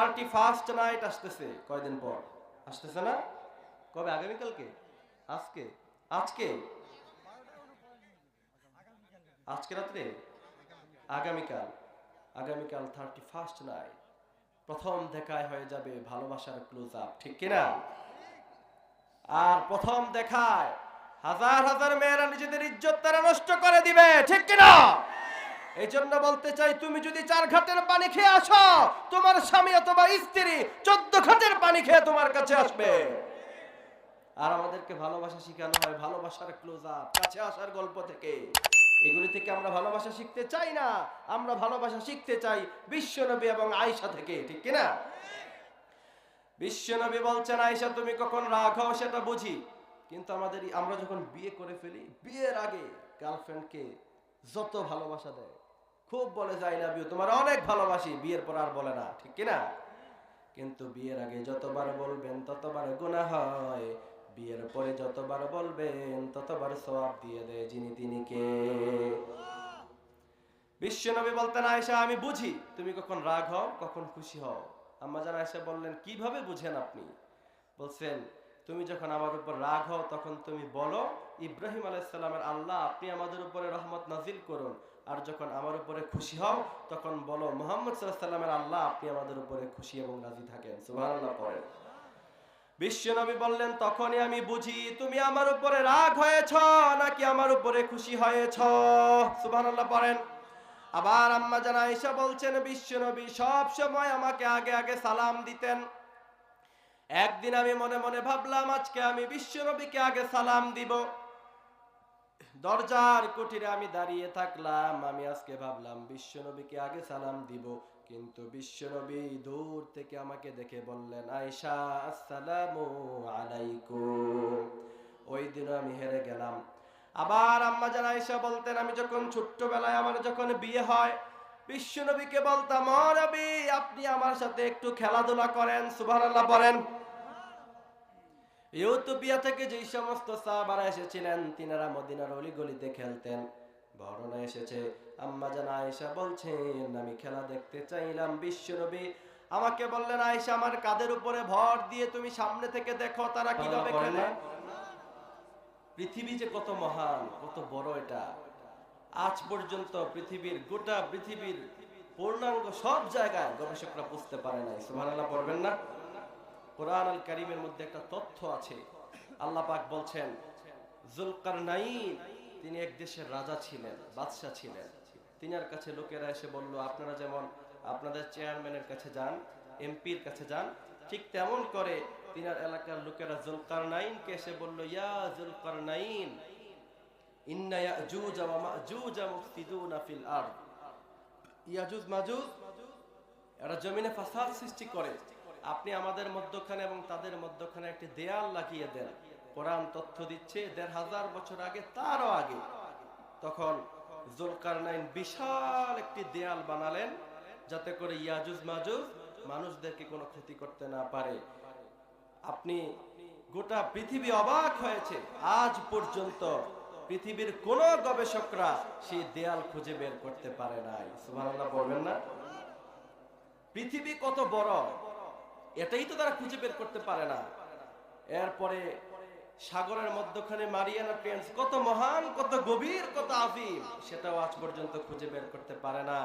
Thirty first night আসতেছে। কয়দিন পর? আসতেছে না? কবে? আগামীকালকে? আজকে? আজকে? আজকে রাত্রে? আগামীকাল। আগামীকাল থার্টি ফার্স্ট নাইট প্রথম দেখায় হয়ে যাবে ভালোবাসার ক্লোজ আপ ঠিক কিনা? আর প্রথম দেখায় হাজার হাজার মেয়েরা নিজেদের ইজ্জত তারা নষ্ট করে দিবে, ঠিক কিনা? এই বলতে চাই, তুমি যদি চার ঘাটের পানি খেয়ে আসো, তোমার স্বামী অথবা স্ত্রী চোদ্দ ঘাটের পানি খেয়ে তোমার কাছে আসবে। আর আমাদেরকে ভালোবাসা হয়, ভালোবাসার কাছে আসার গল্প থেকে। এগুলি থেকে আমরা ভালোবাসা শিখতে চাই না, আমরা ভালোবাসা শিখতে চাই বিশ্বনবী এবং আয়সা থেকে, ঠিক কিনা? বলছেন আয়সা তুমি কখন রাগ হও সেটা বুঝি। কিন্তু আমাদের আমরা যখন বিয়ে করে ফেলি, বিয়ের আগে গার্লফ্রেন্ডকে যত ভালোবাসা দেয় খুব বলে যাই লাভ ইউ তোমার অনেক ভালোবাসি। বিয়ের পর আর বলে না, ঠিক কিনা? কিন্তু বিয়ের আগে যতবার বলবেন, ততবার গুনাহ হয়। বিয়ের পরে যতবার বলবেন, ততবার সওয়াব দিয়ে দেয় যিনি তিনি কে? বিশ্বনবী বলতেন, আয়েশা, আমি বুঝি তুমি কখন রাগ হও, কখন খুশি হও। আম্মা জান আয়েশা বললেন, কীভাবে বুঝেন আপনি? বলছেন, তুমি যখন আমার উপর রাগ হও, তখন তুমি বলো, ইব্রাহিম আলাইসাল্লামের আল্লাহ, আপনি আমাদের উপরে রহমত নাজিল করুন। আর যখন আমার উপরে খুশি হও, তখন বলো, মোহাম্মদ সাল্লামের আল্লাহ আপনি আমাদের উপরে খুশি এবং রাজি থাকেন। সুবহানাল্লাহ পড়েন বিশ্বনবী বললেন, তখনই আমি বুঝি তুমি আমার উপরে রাগ হয়েছ, নাকি আমার উপরে খুশি হয়েছ? সুবহানাল্লাহ পড়েন। আবার আম্মা জানা আয়েশা বলছেন বিশ্বনবী সব সময় আমাকে আগে আগে সালাম দিতেন। একদিন আমি মনে মনে ভাবলাম, আজকে আমি বিশ্বনবীকে আগে সালাম দিব। দরজার কুটিরে আমি দাঁড়িয়ে থাকলাম, আমি আজকে ভাবলাম বিশ্বনবীকে আগে সালাম দিব। কিন্তু বিশ্বনবী দূর থেকে আমাকে দেখে বললেন আয়সা আসসালামু আলাইকুম। ওই দিন আমি হেরে গেলাম। আবার আম্মা জান আয়সা বলতেন, আমি যখন ছোট্টবেলায় আমার যখন বিয়ে হয়, বিশ্বনবীকে বলতাম, "ও নবী, আপনি আমার সাথে একটু খেলাধুলা করেন, সুবহানাল্লাহ বলেন। ইউটোপিয়া থেকে যেই সমস্ত সাহাবারা এসেছিলেন তিনারা মদিনার অলিগলিতে খেলতেন। বর্ণনা এসেছে আম্মা জান আয়েশা বলছেন আমি খেলা দেখতে চাইলাম বিশ্বনবী। আমাকে বললেন আয়েশা আমার কাদের উপরে ভর দিয়ে তুমি সামনে থেকে দেখো তারা কীভাবে খেলে? পৃথিবী যে কত মহান কত বড় এটা। আজ পর্যন্ত পৃথিবীর গোটা পৃথিবীর পূর্ণাঙ্গ সব জায়গায় গবেষকরা বুঝতে পারে নাই। সুবহানাল্লাহ পড়বেন না? কোরআন আল কারিমের মধ্যে একটা তথ্য আছে। আল্লাহ পাক বলছেন, জুলকারনাইন, তিনি এক দেশের রাজা ছিলেন, বাদশাহ ছিলেন। তিনার কাছে লোকেরা এসে বলল, আপনারা যেমন আপনাদের চেয়ারম্যানের কাছে যান, এমপির কাছে যান, ঠিক তেমন করে তিনার এলাকার লোকেরা জুলকারনাইনকে এসে বলল, ইয়া জুলকারনাইন, ইন্না ইয়াজুজ ওয়া মাজুজ মুফসিদুনা ফিল আরদ। ইয়াজুজ, মাজুজ, এরা জমিনে ফাসাদ সৃষ্টি করে। আপনি আমাদের মধ্যখানে এবং তাদের মধ্যখানে একটি দেয়াল লাগিয়ে দেন। কোরআন তথ্য দিচ্ছে, দেড় হাজার বছর আগে, তারও আগে। তখন জুলকারনাইন বিশাল একটি দেয়াল বানালেন, যাতে করে ইয়াজুজ মাজুজ মানুষদেরকে কোনো ক্ষতি করতে না পারে। আপনি গোটা পৃথিবী অবাক হয়েছে। আজ পর্যন্ত পৃথিবীর কোন গবেষকরা সেই দেয়াল খুঁজে বের করতে পারে নাই। সুবহানাল্লাহ, বলবেন না? পৃথিবী কত বড়? এটাই তো তারা খুঁজে বের করতে পারে না। এরপরে সাগরের মধ্যখানে মারিয়ানা ট্রেন্স কত মহান, কত গভীর, কত আফিম, সেটাও আজ পর্যন্ত খুঁজে বের করতে পারে না।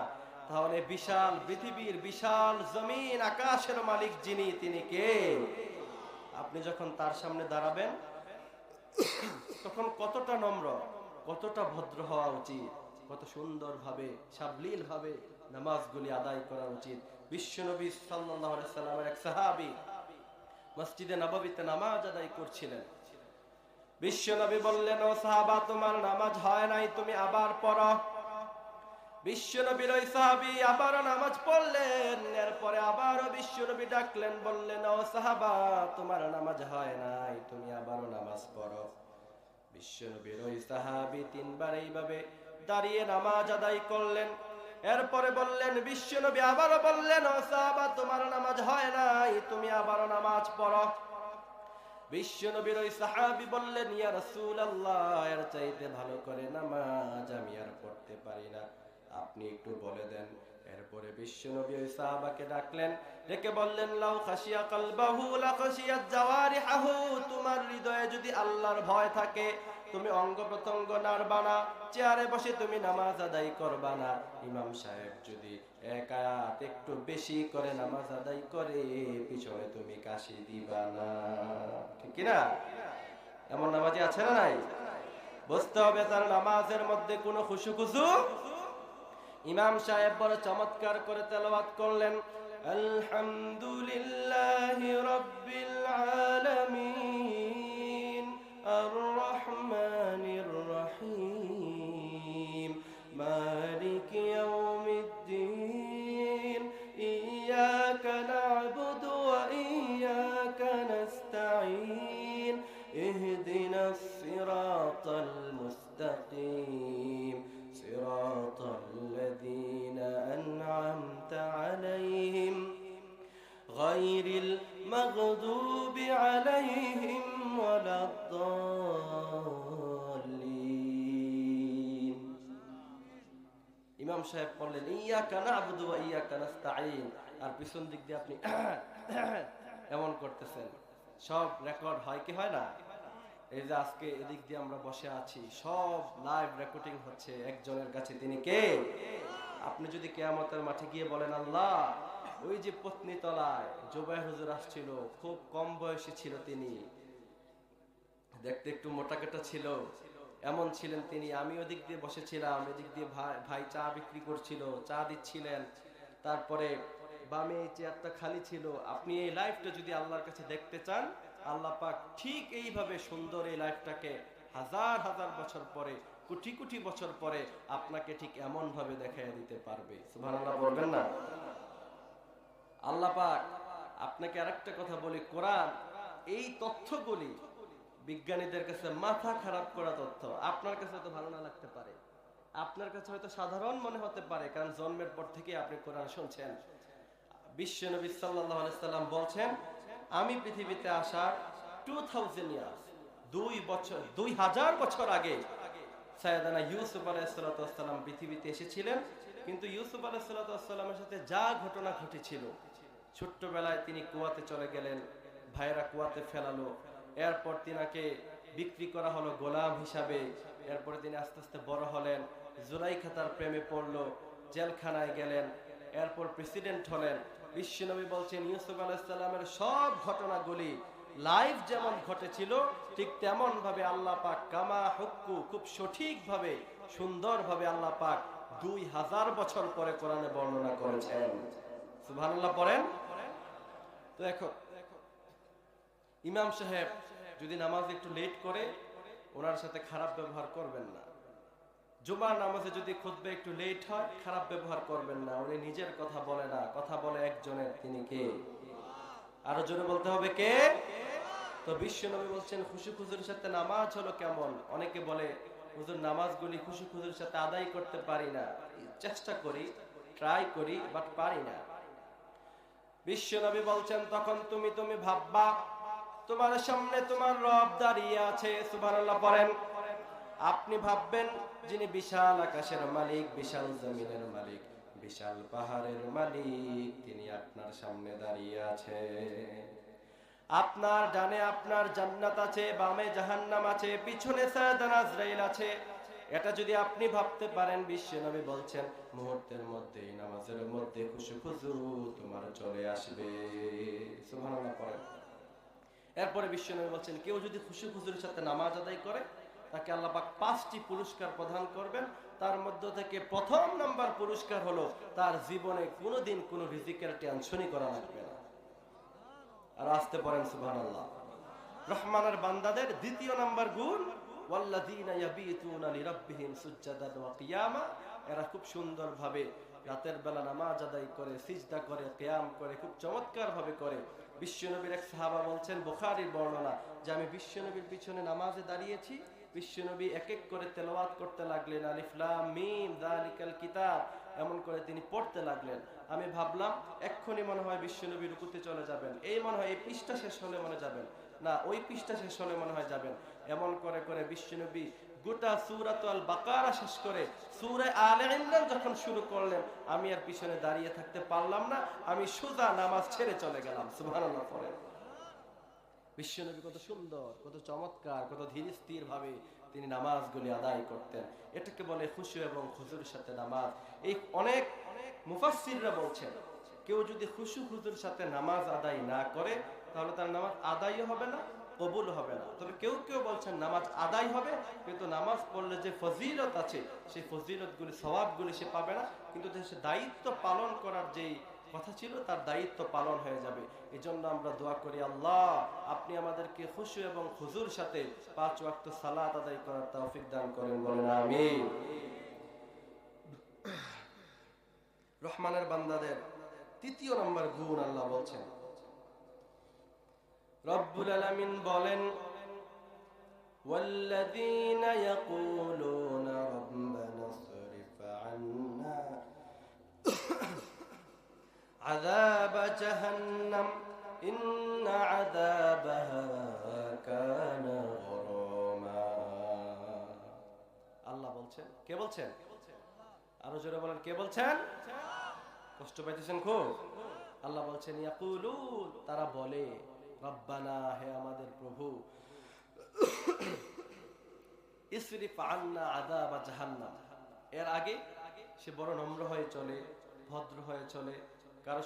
তাহলে বিশাল পৃথিবীর বিশাল জমিন, আকাশের মালিক যিনি, তিনি কে? আপনি যখন তার সামনে দাঁড়াবেন, তখন কতটা নম্র, কতটা ভদ্র হওয়া উচিত, কত সুন্দর ভাবে সাবলীল ভাবে নামাজগুলি আদায় করা উচিত। বিশ্বনবী সাল্লাল্লাহু সাল্লামের এক সাহাবী মসজিদে নববীতে নামাজ আদায় করছিলেন। বিশ্বনবী বললেন, ও সাহাবা, তোমার নামাজ হয় নাই, তুমি আবার পড়ো। বিশ্বনবীর ওই সাহাবী আবারও নামাজ পড়লেন, এরপরে আবারও বিশ্বনবী ডাকলেন, বললেন, ও সাহাবা, তোমার নামাজ হয় নাই, তুমি আবারও নামাজ পড়ো। বিশ্বনবীর ওই সাহাবী তিনবার এইভাবে দাঁড়িয়ে নামাজ আদায় করলেন। এরপরে বললেন, বিশ্বনবী আবারও বললেন, ও সাহাবা, তোমার নামাজ হয় নাই, তুমি আবারও নামাজ পড়ো। বিশ্বনবীর বললেন ভালো করে নামাজ আমি আর পড়তে পারি না। আপনি একটু বলে দেন। এরপরে বিশ্বনবী সাহাবাকে ডাকলেন, ডেকে বললেন খাসিয়া তোমার হৃদয়ে যদি আল্লাহর ভয় থাকে তুমি অঙ্গ প্রত্যঙ্গ নাড়বা না চেয়ারে বসে তুমি নামাজ আদায় করবা না ইমাম সাহেব যদি এক আয়াত একটু বেশি করে নামাজ আদায় করে, পিছনে তুমি কাশি দিবা না ঠিক না এমন নামাজি আছে না নাই? বুঝতে হবে তার নামাজের মধ্যে কোনো খুশু খুশু ইমাম সাহেব বড় চমৎকার করে তেলাওয়াত করলেন, আলহামদুলিল্লাহ রব্বিল আলামিন, আর সাহেব বললেন, ইয়াকা না'বুদু ওয়া ইয়াকা নাস্তাঈন। আর পিছন দিক দিয়ে আপনি এমন করতেছেন। সব রেকর্ড হয় কি হয় না? এই যে আজকে এদিক দিয়ে আমরা বসে আছি, সব লাইভ রেকর্ডিং হচ্ছে একজনের কাছে। তিনি কে? আপনি যদি কেয়ামতের মাঠে গিয়ে বলেন, আল্লাহ, ওই যে পত্নী তলায় জোবাই হুজুর আসছিল, খুব কম বয়সী ছিল তিনি। দেখতে একটু মোটাকেটা ছিল। এমন ছিলেন তিনি। আমি ওদিক দিয়ে বসেছিলাম, এদিক দিয়ে ভাই ভাই চা বিক্রি করছিল, চা দিচ্ছিলেন। তারপরে বামে চেয়ারটা খালি ছিল। আপনি এই লাইফটা যদি আল্লাহর কাছে দেখতে চান, আল্লাহ পাক ঠিক এইভাবে সুন্দর এই লাইফটাকে হাজার হাজার বছর পরে, কোটি কোটি বছর পরে আপনাকে ঠিক এমন ভাবে দেখাই দিতে পারবে। সুবহানাল্লাহ বলবেন না? আল্লাহ পাক, আপনাকে আরেকটা কথা বলি। কোরআন এই তথ্যগুলি বিজ্ঞানীদের কাছে মাথা খারাপ করা তথ্য আপনার কাছে তো ভালো না লাগতে পারে। আপনার কাছে হয়তো সাধারণ মনে হতে পারে, কারণ জন্মের পর থেকে আপনি কোরআন শুনছেন। বিশ্ব নবী সাল্লাম বলছেন, আমি পৃথিবীতে আসার টু থাউজেন্ড ইয়ার্স দুই বছর, দুই হাজার বছর আগে সায়দানা ইউসুফ আলাইসাল্লাম পৃথিবীতে এসেছিলেন। কিন্তু ইউসুফ আলাইসাল্লামের সাথে যা ঘটনা ঘটেছিল, ছোট্টবেলায় তিনি কুয়াতে চলে গেলেন, ভাইরা কুয়াতে ফেলালো এরপর তিনাকে বিক্রি করা হলো গোলাম হিসাবে। এরপরে তিনি আস্তে আস্তে বড় হলেন। জুলাই খাতার প্রেমে পড়ল, জেলখানায় গেলেন। এরপর প্রেসিডেন্ট হলেন। বিশ্বনবী বলছেন, ইউসুফ আলাইসাল্লামের সব ঘটনাগুলি লাইভ যেমন ঘটেছিল, ঠিক তেমন ভাবে আল্লাহ পাক কামা হক্কু খুব সঠিক ভাবে সুন্দর ভাবে আল্লাহ পাক দুই হাজার বছর পরে কোরআনে বর্ণনা করেছেন। সুবহানাল্লাহ, পড়েন? তো এখন ইমাম সাহেব যদি নামাজ একটু লেট করে, ওনার সাথে খারাপ ব্যবহার করবেন না। জুমার নামাজে যদি খুতবে একটু লেট হয়, খারাপ ব্যবহার করবেন না। উনি নিজের কথা বলে না। কথা বলে একজনের, তিনি কে? আরও জোরে বলতে হবে কে? তো বিশ্ব নবী বলছেন, খুশি খুজুর সাথে নামাজ হলো কেমন? অনেকে বলে, হুজুর, নামাজগুলি খুশি খুজুর সাথে আদায় করতে পারি না। চেষ্টা করি ট্রাই করি বাট পারি না। বিশ্ব নবী বলছেন, তখন তুমি তুমি ভাববা তোমার সামনে তোমার রব দাঁড়িয়ে আছে, সুবহানাল্লাহ পড়েন আপনি ভাববেন যিনি বিশাল আকাশের মালিক, বিশাল জমিনের মালিক, বিশাল পাহাড়ের মালিক, তিনি আপনার সামনে দাঁড়িয়ে আছে। আপনার ডানে আপনার জান্নাত আছে, বামে জাহান্নাম আছে, পিছনে সায়দান আজরাইল আছে। এটা যদি আপনি ভাবতে পারেন, বিশ্ব নবী বলছেন, মুহূর্তের মধ্যে নামাজের মধ্যে খুশু খুশু তোমার চলে আসবে। সুবহানাল্লাহ পড়েন। এরপরে বিশ্বনবী বলছেন, কেউ যদি খুশি খুশুর সাথে নামাজ আদায় করে, তাকে আল্লাহ পাক পাঁচটি পুরস্কার প্রদান করবেন। তার মধ্য থেকে প্রথম নাম্বার পুরস্কার হলো, তার জীবনে কোনোদিন কোনো রিজিকের টেনশনই করা লাগবে না। আর আসতে পারেন সুবহান আল্লাহ রহমানের বান্দাদের দ্বিতীয় নাম্বার গুণ এরা রাতের বেলা নামাজ আদায় করে, সিজদা করে, কিয়াম করে, খুব চমৎকার ভাবে করে। বিশ্বনবীর এক সাহাবা বলছেন, বুখারীর বর্ণনা যে আমি বিশ্বনবীর পিছনে নামাজে দাঁড়িয়েছি, বিশ্বনবী এক এক করে তেলাওয়াত করতে লাগলেন, আলিফ লাম মিম যালিকাল কিতাব, এমন করে তিনি পড়তে লাগলেন। আমি ভাবলাম, এক্ষুনি মনে হয় বিশ্বনবী রুকুতে চলে যাবেন। এই মনে হয় এই পৃষ্ঠা শেষ হলে মনে যাবেন। না, ওই পৃষ্ঠা শেষ হলে মনে হয় যাবেন। এমন করে করে বিশ্বনবী গোটা সুরাত আল বাকারা শেষ করে সুরে আলে ইমরান যখন শুরু করলেন, আমি আর পিছনে দাঁড়িয়ে থাকতে পারলাম না, আমি সোজা নামাজ ছেড়ে চলে গেলাম। পরে বিশ্বনবী কত সুন্দর, কত চমৎকার, কত ধীর স্থির ভাবে তিনি নামাজগুলি আদায় করতেন। এটাকে বলে খুশু এবং খুজুর সাথে নামাজ। এই অনেক মুফাসসিররা বলছেন, কেউ যদি খুশু খুজুর সাথে নামাজ আদায় না করে, তাহলে তার নামাজ আদায়ও হবে না। কবুল হবে না। তবে কেউ কেউ বলছেন নামাজ আদায় হবে, কিন্তু নামাজ পড়লে যে ফজিলত আছে, সেই ফজিলতগুলি স্বভাবগুলি সে পাবে না। কিন্তু সে দায়িত্ব পালন করার যেই কথা ছিল, তার দায়িত্ব পালন হয়ে যাবে। এই জন্য আমরা দোয়া করি, আল্লাহ, আপনি আমাদেরকে খুশি এবং খুজুর সাথে পাঁচ ওয়াক্ত সালাত আদায় করার তৌফিক দান করেন, বলেন আমি রহমানের বান্দাদের তৃতীয় নম্বর গুণ আল্লাহ বলছেন রব্বুল আলামিন বলেন والذين يقولون ربنا اصرف عنا عذاب جهنم إن عذابها كان غراما আল্লাহ বলছেন কে বলছেন আরো জোরে বলেন কে বলছেন কষ্ট পাইতেছেন খুব আল্লাহ বলছেন ইয়াকুলুন তারা বলে রব্বানা, হে আমাদের প্রভু এর আগে সে বড় নম্র হয়ে চলে, ভদ্র হয়ে চলে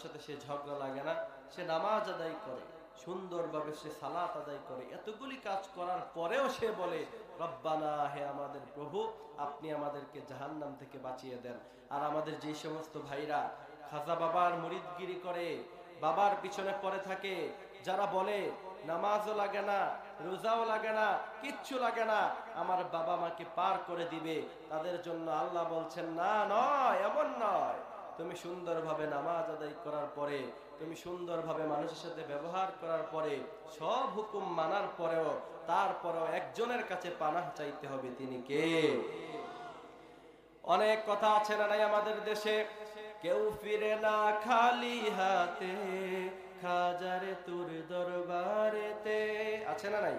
সাথে সে ঝগড়া লাগে না, সে নামাজ আদায় করে, সুন্দরভাবে সে সালাত আদায় করে। এতগুলি কাজ করার পরেও সে বলে, রব্বানা, হে আমাদের প্রভু, আপনি আমাদেরকে জাহান্নাম থেকে বাঁচিয়ে দেন। আর আমাদের যে সমস্ত ভাইরা খাজা বাবার মুরিদগিরি করে, বাবার পিছনে পড়ে থাকে যারা বলে নামাজও লাগে না, রোজাও লাগে না, কিচ্ছু লাগে না, আমার বাবা মাকে পার করে দিবে। তাদের জন্য আল্লাহ বলছেন, না নয়, এমন নয়। তুমি সুন্দরভাবে নামাজ আদায় করার পরে, তুমি সুন্দরভাবে মানুষের সাথে ব্যবহার করার পরে, সব হুকুম মানার পরেও, তারপরেও একজনের কাছে পানাহ চাইতে হবে, তিনি কে? অনেক কথা আছে না নাই আমাদের দেশে? কেউ ফিরে না খালি হাতে। খাজারে তোর দরবারেতে। আছে না নাই?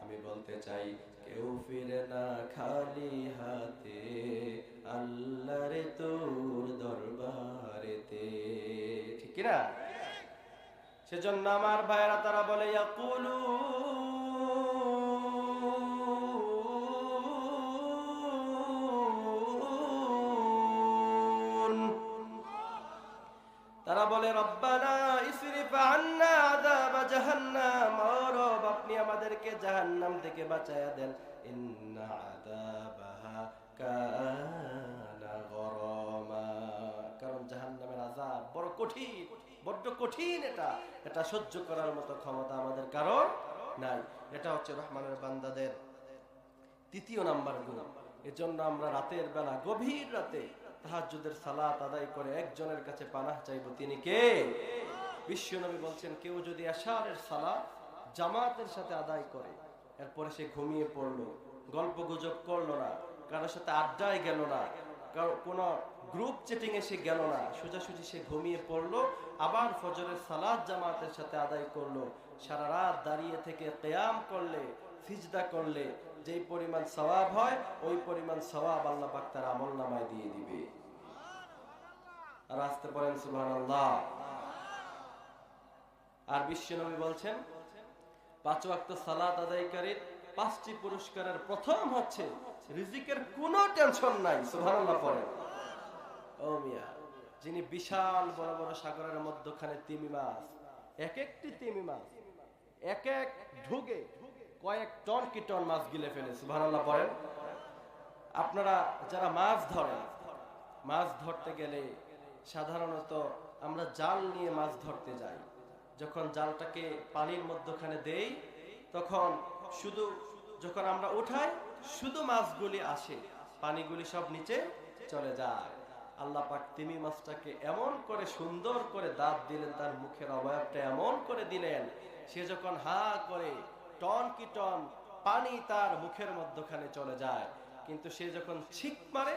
আমি বলতে চাই, কেউ ফিরে না খালি হাতে আল্লাহরে তোর দরবারেতে। ঠিক কি না সেজন্য আমার ভাইরা তারা বলে, ইয়াকুলু। তারা বলে, রব্বানা জাহান্নাম থেকে বাঁচায়া দেন। কারণ জাহান্নামের আযাব বড় কঠিন, বড্ড কঠিন এটা। এটা সহ্য করার মতো ক্ষমতা আমাদের কারণ নাই। এটা হচ্ছে রহমানের বান্দাদের তৃতীয় নাম্বার গুণ। এজন্য আমরা রাতের বেলা, গভীর রাতে তাহাজ্জুদের সালাত আদায় করে একজনের কাছে পানাহ চাইব। তিনি কে? বিশ্বনবী বলছেন, কেউ যদি আশারের সালাত জামাতের সাথে আদায় করে। এরপরে সে ঘুমিয়ে পড়ল। গল্প গুজব করল না। কারোর সাথে আড্ডায় গেল না। কোনো গ্রুপ চেটিং এ সে গেল না। সোজাসুজি সে ঘুমিয়ে পড়ল। আবার ফজরের সালাদ জামাতের সাথে আদায় করল। সারা রাত দাঁড়িয়ে থেকে কেয়াম করলে, সিজদা করলে, যেই পরিমাণ সওয়াব হয়, ওই পরিমাণ সওয়াব আল্লাহ পাক তার আমল নামায় দিয়ে দিবে। আর আসতে পারেন, সুবহানাল্লাহ। আর বিশ্বনবী বলছেন পাঁচ ওয়াক্ত সালাত আদায়কারীর পাঁচটি পুরস্কারের প্রথম হচ্ছে, রিজিকের কোনো টেনশন নাই, সুবহানাল্লাহ পড়েন ও মিয়া, যিনি বিশাল বড় বড় সাগরের মধ্যখানে তিমি মাছ এক একটি তিমি মাছ এক এক ঢুকে কয়েক টন কি টন মাছ গিলে ফেলে, সুবহানাল্লাহ পড়েন আপনারা যারা মাছ ধরেন, মাছ ধরতে গেলে সাধারণত আমরা জাল নিয়ে মাছ ধরতে যাই। যখন জালটাকে পানির মধ্যখানে দেই, তখন শুধু যখন আমরা উঠাই, শুধু মাছগুলি আসে, পানিগুলি সব নিচে চলে যায়। আল্লাহ পাক তিমি মাছটাকে এমন করে সুন্দর করে দাঁত দিলেন, তার মুখের অবয়বটা এমন করে দিলেন, সে যখন হা করে টন কি টন পানি তার মুখের মধ্যখানে চলে যায়। কিন্তু সে যখন ছিক মারে,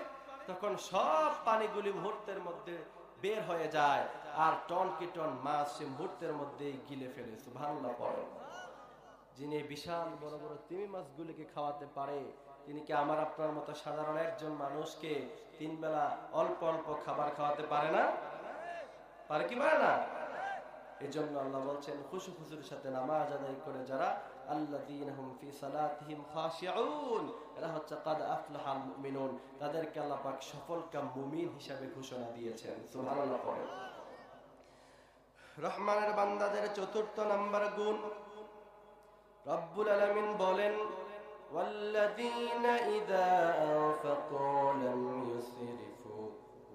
তখন সব পানিগুলি মুহূর্তের মধ্যে বের হয়ে যায়। আর টন কি টন মাছ সে মুহূর্তের মধ্যেই গিলে ফেলে, সুবহানাল্লাহ পড়ে। যিনি বিশাল বড় বড় তিমি মাছগুলিকে খাওয়াতে পারে, তিনি কি আমার আপনার মতো সাধারণ একজন মানুষকে তিন বেলা অল্প অল্প খাবার খাওয়াতে পারে না? পারে কি পারে না? এই জন্য আল্লাহ বলছেন, খুশু খুশুর সাথে নামাজ আদায় করে যারা তাদেরকে আল্লাহ পাক সফলকাম মুমিন হিসাবে ঘোষণা দিয়েছেন, সুবহানাল্লাহ রহমানের বান্দাদের চতুর্থ নাম্বার গুণ রব্বুল আলামিন বলেন والذين إذا أنفقوا لم يسرفوا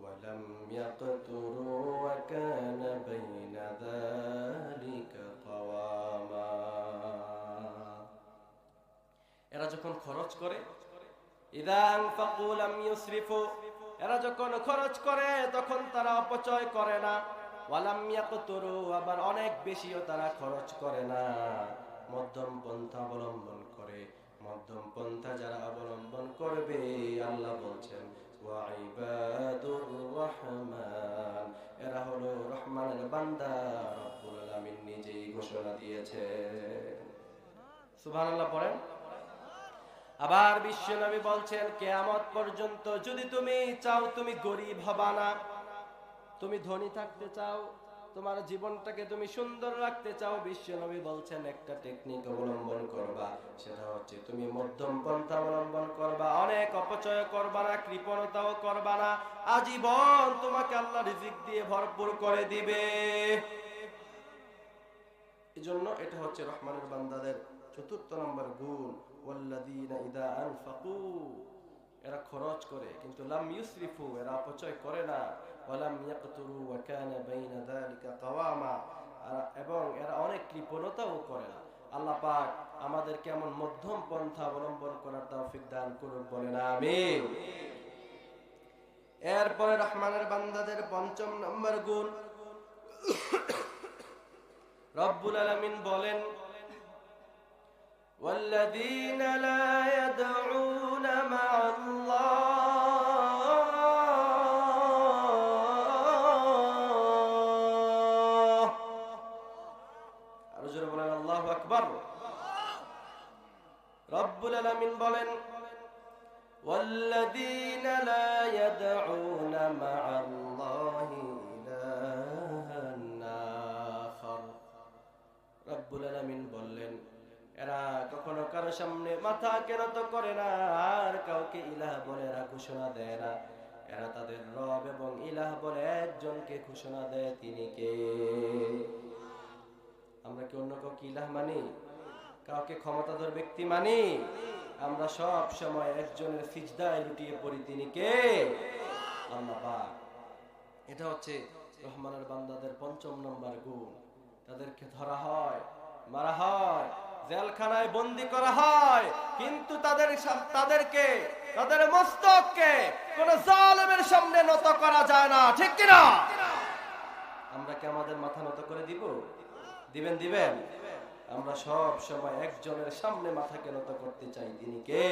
ولم يقتروا وكان بين ذلك قواما এরা যখন খরচ করে ইদা আনফাকু লাম ইউসরিফু এরা যখন খরচ করে তখন তারা অপচয় করে না আবার অনেক বেশিও তারা খরচ করে না। মধ্যম পন্থা অবলম্বন করে। মধ্যম পন্থা যারা অবলম্বন করবে, আল্লাহ বলছেন রহমান। এরা হলো রহমানের বান্দা নিজেই ঘোষণা দিয়েছে সুবহানাল্লাহ, পড়েন। আবার বিশ্ব নবী বলছেন, কেয়ামত পর্যন্ত যদি তুমি চাও তুমি গরিব হবা না তুমি ধনী থাকতে চাও, তোমার জীবনটাকে তুমি সুন্দর রাখতে চাও, বিশ্ব নবী বলছেন একটা টেকনিক অবলম্বন করবা, সেটা হচ্ছে তুমি মধ্যম পন্থা অবলম্বন করবা, অনেক অপচয় করবা না, কৃপণতাও করবা না, আজীবন তোমাকে আল্লাহ রিজিক দিয়ে ভরপুর করে দিবে। এই জন্য এটা হচ্ছে রহমানের বান্দাদের চতুর্থ নম্বর গুণ, ওয়াল্লাযীনা ইদা আনফাকু। এরা খরচ করে, কিন্তু লাম ইউসরিফু, এরা অপচয় করে না। ওয়ালাম ইয়াকতুরু ওয়া কানা বাইনা যালিকা কাওয়ামা আর- এবং এরা অনেক কৃপণতাও করে না আল্লাহ পাক আমাদেরকে এমন মধ্যম পন্থা অবলম্বন করার তৌফিক দান করুন বলেন আমিন এরপরে রহমানের বান্দাদের পঞ্চম নম্বর গুণ রব্বুল আলামিন বলেন والذين لا يدعون مع الله বলেন আল্লাহু আকবার রব্বুল আলামিন বলেন والذين لا يدعون مع الله إلها آخر রব্বুল আলামিন বললেন এরা কখনো কারো সামনে মাথা কেন তো করে না আর কাউকে ইলাহ বলে এরা ঘোষণা দেয় না এরা তাদের রব এবং ইলাহ বলে একজনকে ঘোষণা দেয় তিনি কে আমরা কি অন্য কাউকে ইলাহ মানি? কাউকে ক্ষমতাধর ব্যক্তি মানি? আমরা সব সময় একজনের সিজদায় লুটিয়ে পড়ি তিনি কে? আল্লাহ এটা হচ্ছে রহমানের বান্দাদের পঞ্চম নম্বর গুণ। তাদেরকে ধরা হয়, মারা হয়, জেলখানায় বন্দি করা হয়, কিন্তু তাদের তাদেরকে, তাদের মস্তককে কোন জালেমের সামনে নত করা যায় না, ঠিক কিনা? আমরা কি আমাদের মাথা নত করে দিব? দিবেন দিবেন। আমরা সব সময় একজনের সামনে মাথাকে নত করতে চাই? তিনি কে?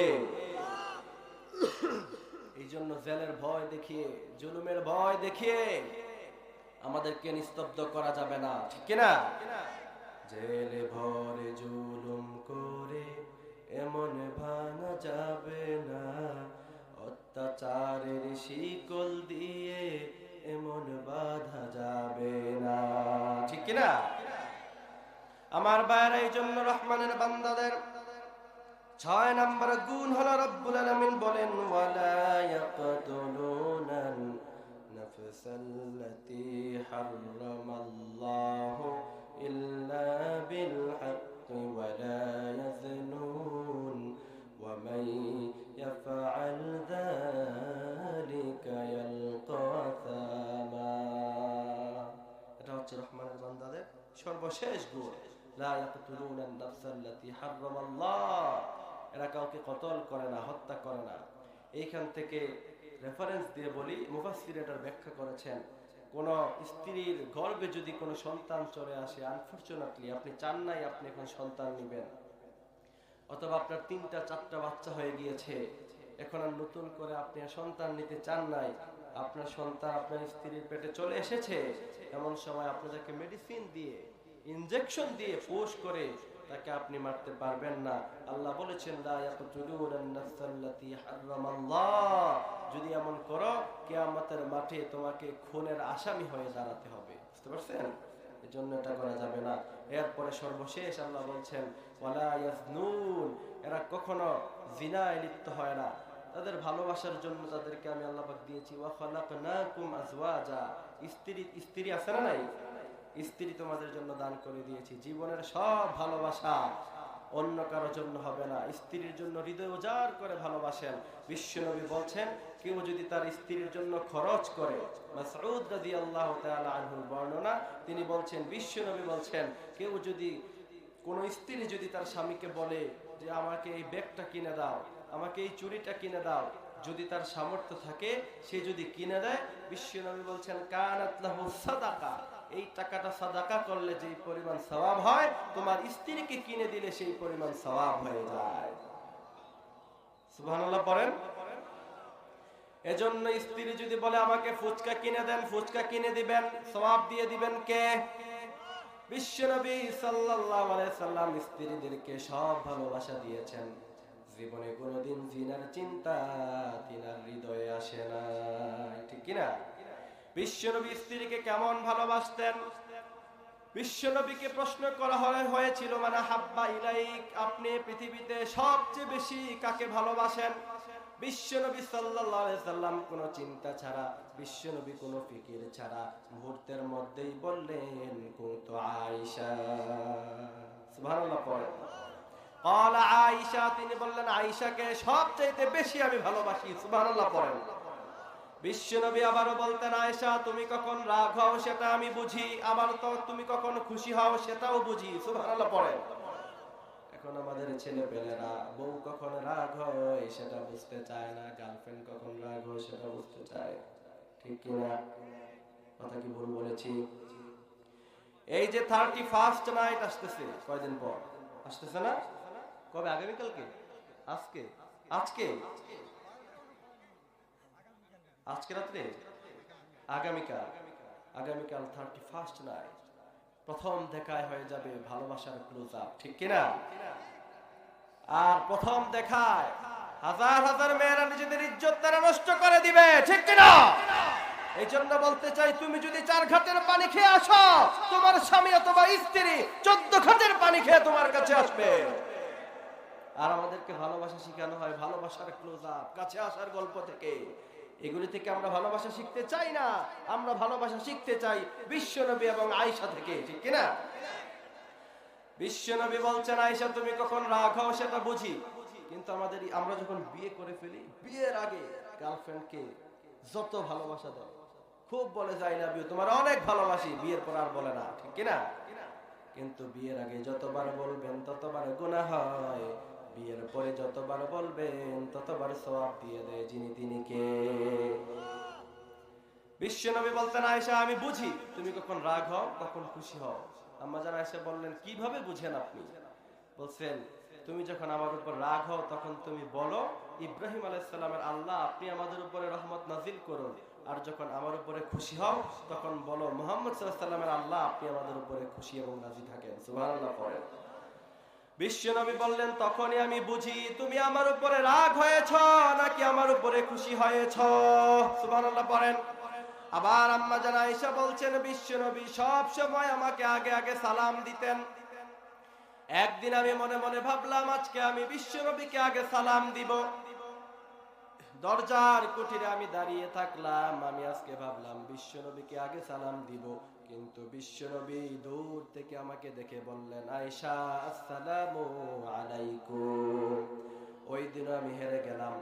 এই জন্য জেলের ভয় দেখিয়ে, জুলুমের ভয় দেখিয়ে আমাদেরকে নিস্তব্ধ করা যাবে না, ঠিক কিনা? জেলে ভরে জুলুম করে এমন ভাঙা যাবে না। অত্যাচারের শিকল দিয়ে এমন বাধা যাবে না, ঠিক কিনা? আমার বাইরে এই জন্য রহমানের বান্দাদের ছয় নম্বর গুণ হলো রব্বুল আলামিন বলেন হারামাল্লাহু ইল্লা বিল হাক্কি ওয়ালা ইয়াজনুন ওয়া মান ইয়াফআল যালিকা ইয়ালকা আসামা এটা হচ্ছে রহমানের বান্দাদের সর্বশেষ গুণ। আপনি চান নাই আপনি এখন সন্তান নেবেন। অথবা আপনার তিনটা, চারটা বাচ্চা হয়ে গিয়েছে, এখন আর নতুন করে আপনি সন্তান নিতে চান নাই, আপনার সন্তান আপনার স্ত্রীর পেটে চলে এসেছে, এমন সময় আপনাদেরকে মেডিসিন দিয়ে ইনজেকশন দিয়ে পোষ করে তাকে আপনি মারতে পারবেন না। আল্লাহ বলেছেন যদি এমন করো, কিয়ামতের মাঠে তোমাকে খুনের আসামি হয়ে দাঁড়াতে হবে। বুঝতে পারছেন? এজন্য এটা করা যাবে না। এরপরে সর্বশেষ আল্লাহ বলছেন এরা কখনো জিনায় লিপ্ত হয় না। তাদের ভালোবাসার জন্য তাদেরকে আমি আল্লাহ দিয়েছি, ওয়া খালাকনাকুম আজওয়াজা। স্ত্রী স্ত্রী আছে না নাই? স্ত্রী তোমাদের জন্য দান করে দিয়েছি। জীবনের সব ভালোবাসা অন্য কারও জন্য হবে না। স্ত্রীর জন্য হৃদয় উজাড় করে ভালোবাসেন। বিশ্বনবী বলছেন, কেউ যদি তার স্ত্রীর জন্য খরচ করে বর্ণনা, তিনি বলছেন, বিশ্বনবী বলছেন, কেউ যদি, কোন স্ত্রী যদি তার স্বামীকে বলে যে, আমাকে এই ব্যাগটা কিনে দাও, আমাকে এই চুরিটা কিনে দাও। যদি তার সামর্থ্য থাকে, সে যদি কিনে দেয়, বিশ্বনবী বলছেন সাদাকা। এই টাকাটা সাদাকা করলে যেই পরিমাণ সওয়াব হয়, তোমার স্ত্রীকে কিনে দিলে সেই পরিমাণ সওয়াব হয়ে যায়। সুবহানাল্লাহ, পড়েন? এজন্য স্ত্রী যদি বলে, আমাকে ফুচকা কিনে দেন, ফুচকা কিনে দিবেন, সওয়াব দিয়ে দিবেন কে? বিশ্বনবী সাল্লাল্লাহু সাল্লাম স্ত্রীদেরকে সব ভালোবাসা দিয়েছেন। জীবনে কোনোদিন জিনার চিন্তা তিনার হৃদয়ে আসে না ঠিক কি না বিশ্বনবী স্ত্রীকে কেমন ভালোবাসতেন? বিশ্বনবীকে প্রশ্ন করা হয়েছিল মানে হাব্বা ইলাইক, আপনি পৃথিবীতে সবচেয়ে বেশি কাকে ভালোবাসেন? বিশ্বনবী সাল্লাম কোন চিন্তা ছাড়া, বিশ্বনবী কোন ফিকির ছাড়া মুহূর্তের মধ্যেই বললেন কুত আয়সা আয়সা তিনি বললেন আয়সাকে সবচাইতে বেশি আমি ভালোবাসি। সুবাহ পড়েন। বিশ্বনবী আবারও বলতেন, আয়েশা, তুমি কখন রাগ হও সেটা আমি বুঝি। আবার তো তুমি কখন খুশি হও সেটাও বুঝি। সুবহানাল্লাহ পড়েন। এখন আমাদের ছেলে পেলেরা বউ কখন রাগ হয় সেটা বুঝতে চায় না গার্লফ্রেন্ড কখন রাগ হয় সেটা বুঝতে চায়। ঠিক কি না? কথা কি ভুল বলেছি? এই যে থার্টি ফার্স্ট নাইট আসতেছে, কয়দিন পর? আসতেছে না? কবে? আগামীকালকে? আজকে? আজকে? আজকে রাত্রে, আগামীকাল আগামীকাল থার্টি ফার্স্ট নাইট প্রথম দেখায় হয়ে যাবে ভালোবাসার ক্লোজ আপ ঠিক কিনা? আর প্রথম দেখায় হাজার হাজার মেয়েরা নিজেদের ইজ্জত তারা নষ্ট করে দিবে, ঠিক কিনা? এই জন্য বলতে চাই, তুমি যদি চার ঘাটের পানি খেয়ে আসো, তোমার স্বামী অথবা স্ত্রী চোদ্দ ঘাটের পানি খেয়ে তোমার কাছে আসবে। আর আমাদেরকে ভালোবাসা শেখানো হয় ভালোবাসার ক্লোজ আপ কাছে আসার গল্প থেকে। এগুলি থেকে আমরা ভালোবাসা শিখতে চাই না। আমরা ভালোবাসা শিখতে চাই বিশ্বনবী এবং আয়সা থেকে, ঠিক কিনা? বিশ্বনবী বলছেন আয়সা তুমি কখন রাগ হও সেটা বুঝি। কিন্তু আমাদের আমরা যখন বিয়ে করে ফেলি, বিয়ের আগে গার্লফ্রেন্ডকে যত ভালোবাসা দাও, খুব বলে, যাই লাভ ইউ তোমার অনেক ভালোবাসি। বিয়ের পর আর বলে না, ঠিক কিনা? কিন্তু বিয়ের আগে যতবার বলবেন, ততবার গুনাহ হয়। বিয়ের পরে যতবার বলবেন, ততবার সওয়াব দিয়ে দেয় যিনি তিনি কে। বিশ্বনবী বলতেন, আয়েশা, আমি বুঝি, তুমি কখন রাগ হও, কখন খুশি হও। আম্মা জান আয়েশা বললেন, কীভাবে বুঝেন আপনি? বলছেন, তুমি যখন আমার উপর রাগ হও, তখন তুমি বলো, ইব্রাহিম আলাইসাল্লামের আল্লাহ, আপনি আমাদের উপরে রহমত নাজিল করুন। আর যখন আমার উপরে খুশি হও, তখন বলো, মোহাম্মদ সাল্লাহ সাল্লামের আল্লাহ, আপনি আমাদের উপরে খুশি এবং রাজি থাকেন। সুবহানাল্লাহ পড়েন। বিশ্বনবী বললেন, তখনই আমি বুঝি তুমি আমার উপরে রাগ হয়েছ, নাকি আমার উপরে খুশি হয়েছ? সুবহানাল্লাহ বলেন। আবার আম্মা জানা আয়েশা বলছেন, বিশ্বনবী সব সময় আমাকে আগে আগে সালাম দিতেন। একদিন আমি মনে মনে ভাবলাম, আজকে আমি বিশ্বনবীকে আগে সালাম দিব। দরজার কুটিরে আমি দাঁড়িয়ে থাকলাম। আমি আজকে ভাবলাম, বিশ্বনবীকে আগে সালাম দিব। কিন্তু বিশ্বনবী দূর থেকে আমাকে দেখে বললেন আয়সা আসসালামু ওই দিন আমি হেরে গেলাম।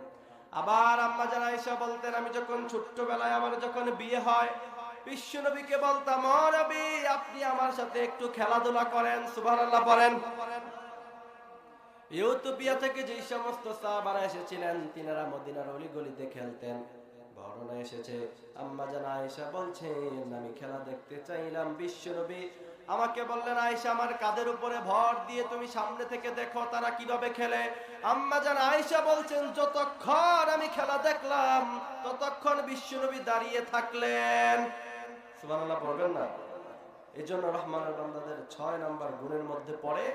আবার আম্মা জান আয়েশা বলতেন, আমি যখন ছোট্টবেলায় আমার যখন বিয়ে হয়, বিশ্বনবীকে বলতাম, ও নবী, আপনি আমার সাথে একটু খেলাধুলা করেন, সুবহানাল্লাহ বলেন। ইউটোপিয়া থেকে যে সমস্ত সাহাবারা এসেছিলেন, তিনারা মদিনার অলিগলিতে খেলতেন। বর্ণনা এসেছে, আম্মা জান আয়েশা বলছেন, আমি খেলা দেখতে চাইলাম বিশ্বনবী আমাকে বললেন, আয়েশা, আমার কাদের উপরে ভর দিয়ে তুমি সামনে থেকে দেখো তারা কীভাবে খেলে। আম্মা জান আয়েশা বলছেন, যতক্ষণ আমি খেলা দেখলাম, ততক্ষণ বিশ্বনবী দাঁড়িয়ে থাকলেন। সুবহানাল্লাহ, পড়বেন না? এই জন্য রহমানের বান্দাদের ছয় নাম্বার গুণের মধ্যে পড়ে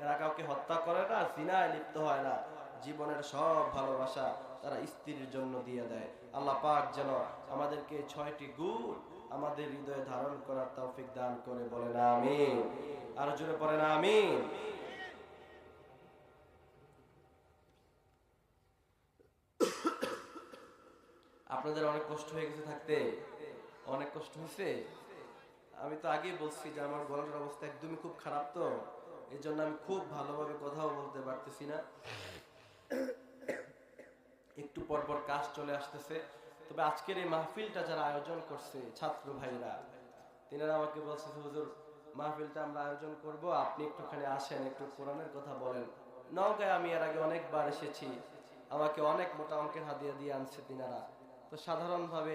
এরা কাউকে হত্যা করে না সিনায় লিপ্ত হয় না। জীবনের সব ভালোবাসা তারা স্ত্রীর জন্য দিয়ে দেয়। আল্লাহ পাক যেন আমাদেরকে ছয়টি গুণ আমাদের হৃদয়ে ধারণ করার তৌফিক দান করে বলেন, আমিন। আর জুড়ে পড়েন আমিন। আপনাদের অনেক কষ্ট হয়ে গেছে থাকতে? অনেক কষ্ট হয়েছে? আমি তো আগেই বলছি যে আমার গলার অবস্থা একদমই খুব খারাপ তো। এই জন্য আমি খুব ভালোভাবে কথাও বলতে পারতেছি না। একটু পর পর কাজ চলে আসতেছে। তবে আজকের এই মাহফিলটা যারা আয়োজন করছে, ছাত্র ভাইরা, তিনারা আমাকে বলছে, হুজুর, মাহফিলটা আমরা আয়োজন করব। আপনি একটুখানি আসেন, একটু কোরআনের কথা বলেন। নওগাঁয় আমি এর আগে অনেকবার এসেছি। আমাকে অনেক মোটা অঙ্কের হাদিয়া দিয়ে আনছে তিনারা। তো সাধারণভাবে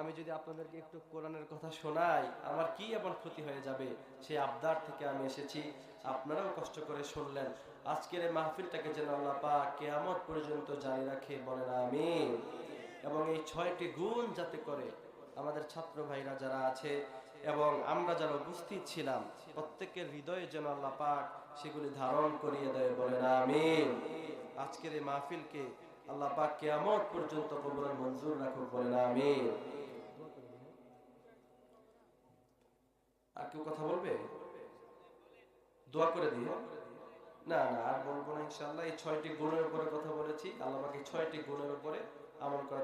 আমি যদি আপনাদেরকে একটু কোরআনের কথা শোনাই, আমার কি এমন ক্ষতি হয়ে যাবে? সেই আবদার থেকে আমি এসেছি। আপনারাও কষ্ট করে শুনলেন। আজকের এই মাহফিলটাকে যেন আল্লাহ পাক কেয়ামত পর্যন্ত জারি রাখে, বলেন আমিন। এবং এই ছয়টি গুণ যাতে করে আমাদের ছাত্র ভাইরা যারা আছে, এবং আমরা যারা উপস্থিত ছিলাম, প্রত্যেকের হৃদয়ে যেন আল্লাহ পাক সেগুলি ধারণ করিয়ে দেয়, বলেন আমিন। আজকের এই মাহফিলকে আল্লাহ পাক কেয়ামত পর্যন্ত কবরের মঞ্জুর রাখুক, বলেন আমিন। আর কেউ কথা বলবে? দোয়া করে দিও। না না, আর বলব না ইনশাল্লাহ এই ছয়টি গুণের উপরে কথা বলেছি। আল্লাহ এই ছয়টি গুণের উপরে আমল করা